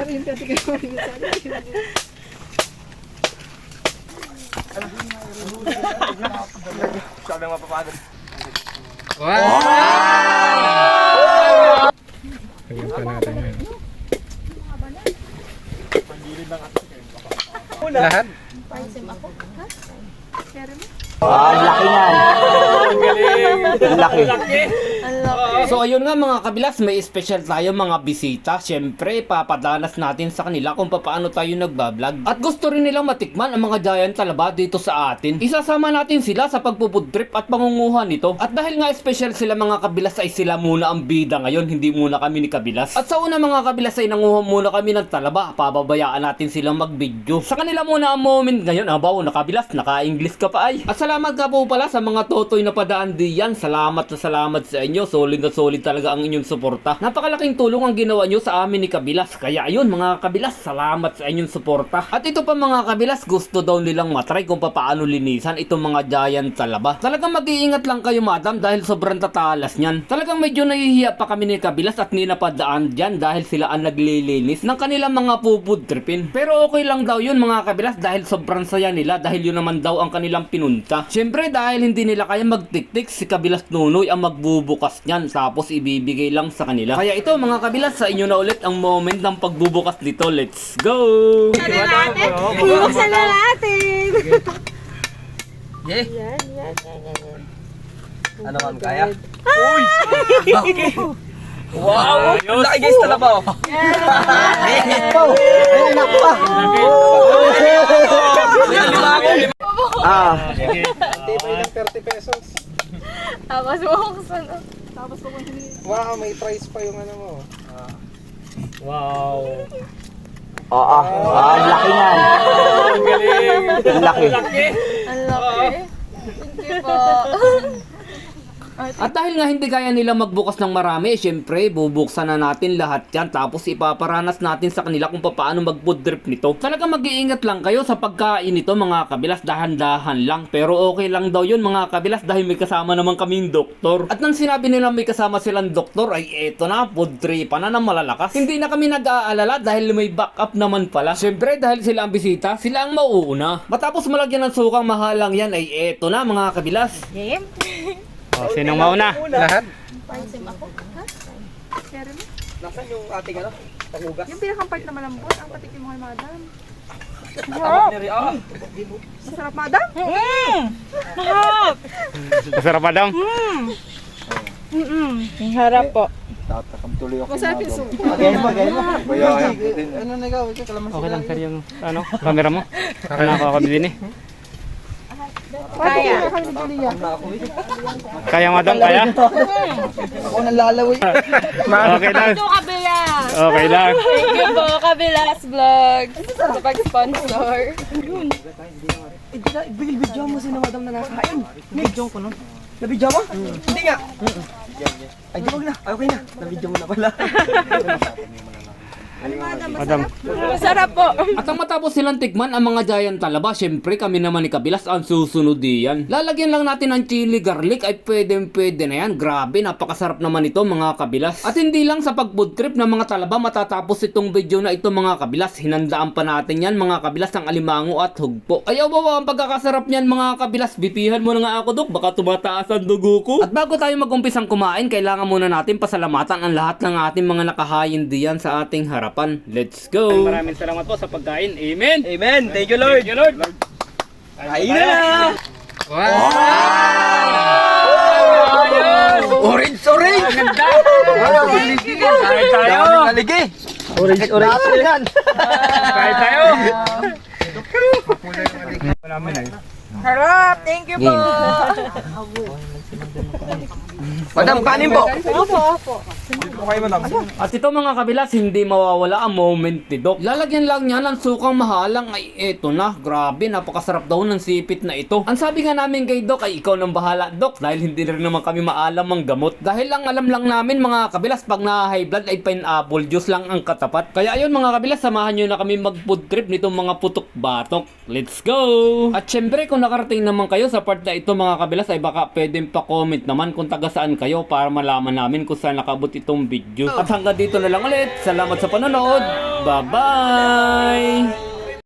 Sabi nga mapapagod. Lagyan pa natin yan. Lahat? So ayun nga mga kabilas, may special tayo mga bisita. Siyempre, papadanas natin sa kanila kung paano tayo nagbablog. At gusto rin nilang matikman ang mga giant talaba dito sa atin. Isasama natin sila sa pagpupud trip at pangunguhan nito. At dahil nga special sila mga kabilas ay sila muna ang bida ngayon, hindi muna kami ni kabilas. At sa una mga kabilas ay nanguha muna kami ng talaba. Pababayaan natin silang mag-video. Sa kanila muna ang moment ngayon. Abaw, nakabilas, naka-English ka pa ay. At salamat ka po pala sa mga totoy na padaan diyan. Salamat na salamat sa inyo. Solid na solid talaga ang inyong suporta. Napakalaking tulong ang ginawa nyo sa amin ni Kabilas. Kaya ayun mga Kabilas, salamat sa inyong suporta. At ito pa mga Kabilas, gusto daw nilang matry kung paano linisan itong mga giant talaba. Talagang mag-iingat lang kayo madam dahil sobrang tatalas niyan. Talagang medyo nahihiya pa kami ni Kabilas at ninapadaan dyan dahil sila ang naglilinis ng kanilang mga pupud tripin. Pero okay lang daw yun mga Kabilas dahil sobrang saya nila dahil yun naman daw ang kanilang pinunta. Siyempre dahil hindi nila kaya magtiktik si Kabilas Nunoy ang magbubukas niyan tapos ibibigay lang sa kanila. Kaya ito mga Kabilas sa inyo na ulit ang moment ng pagbubukas nito. Let's go! Bubuksan na natin. Yan, yan, yan, yan. Ano man kaya? Uy! Wow! Ang laki guys talaba oh. Ah. Tibay ng 30 pesos. Tapos bubuksan na. Wow, may price pa yung ano mo. Oo. Ah, ang laki niyan. Ang laki. Ang laki. Thank you po. At dahil nga hindi kaya nila magbukas ng marami, syempre bubuksan na natin lahat yan tapos ipaparanas natin sa kanila kung paano mag-food trip nito. Talaga mag-iingat lang kayo sa pagkain nito mga kabilas, dahan-dahan lang. Pero okay lang daw yun mga kabilas dahil may kasama naman kaming doktor. At nang sinabi nila may kasama silang doktor ay eto na, food tripan na ng malalakas. Hindi na kami nag-aalala dahil may backup naman pala. Syempre dahil sila ang bisita, sila ang mauuna. Matapos malagyan ng sukang mahalang yan ay eto na mga kabilas. Game? Oh, sinong mauna? Lahat? Pansim ako. Ha? Mo? Nasaan yung ating ano? Pangugas? Yung pinakang part na malambot, ang patikim mo kay madam. Sarap. Ah. Masarap, madam? Masarap pa daw? Ang harap po. Masarap yung soup. Ano na ikaw? Okay lang sir yung ano, camera mo. Kaya ako kabili ni. Kaya. Kaya madam, kaya? Ako nalalawi. Okay lang. Ito kabilas. Okay lang. Thank you po, Kabilas Vlog. Sa pag-sponsor. Bigil-bidyo mo si na madam na nakain. Bidyo ko nun. Nabidyo mo? Hindi nga. Ay, di wag na. Ay, okay na. Nabidyo mo na pala. Madam. Masarap po. At ang matapos silang tikman ang mga giant talaba, syempre kami naman ni Kabilas ang susunod diyan. Lalagyan lang natin ng chili garlic ay pwede pwede na yan. Grabe, napakasarap naman ito mga Kabilas. At hindi lang sa pag-food trip ng mga talaba matatapos itong video na ito mga Kabilas. Hinandaan pa natin yan mga Kabilas ng alimango at hugpo. Ayaw ba ang pagkakasarap niyan mga Kabilas? Bipihan mo na nga ako dok, baka tumataas ang dugo ko. At bago tayo mag-umpisang kumain, kailangan muna natin pasalamatan ang lahat ng ating mga nakahayin diyan sa ating harapan. Let's go! Maraming salamat po sa pagkain. Amen! Amen. Thank you, Lord. Thank you, Lord! Kain na! Orange, orange! Ganda! Kain tayo! Kaligi! Orange, orange! Kain tayo! Harap. Thank you po. Madam, kanin po! At ito mga kabilas, hindi mawawala ang moment ni Doc. Lalagyan lang niya ng sukang mahalang ay eto na. Grabe, napakasarap daw ng sipit na ito. Ang sabi nga namin kay Doc ay ikaw nang bahala Doc dahil hindi rin naman kami maalam ang gamot. Dahil lang alam lang namin mga kabilas pag na high blood ay pineapple juice lang ang katapat. Kaya ayun mga kabilas, samahan nyo na kami mag food trip nitong mga putok batok. Let's go! At syempre kung nakarating naman kayo sa part na ito mga kabilas ay baka pwedeng pa comment comment naman kung taga saan kayo para malaman namin kung saan nakabot itong video. At hanggang dito na lang ulit. Salamat sa panonood. Bye-bye!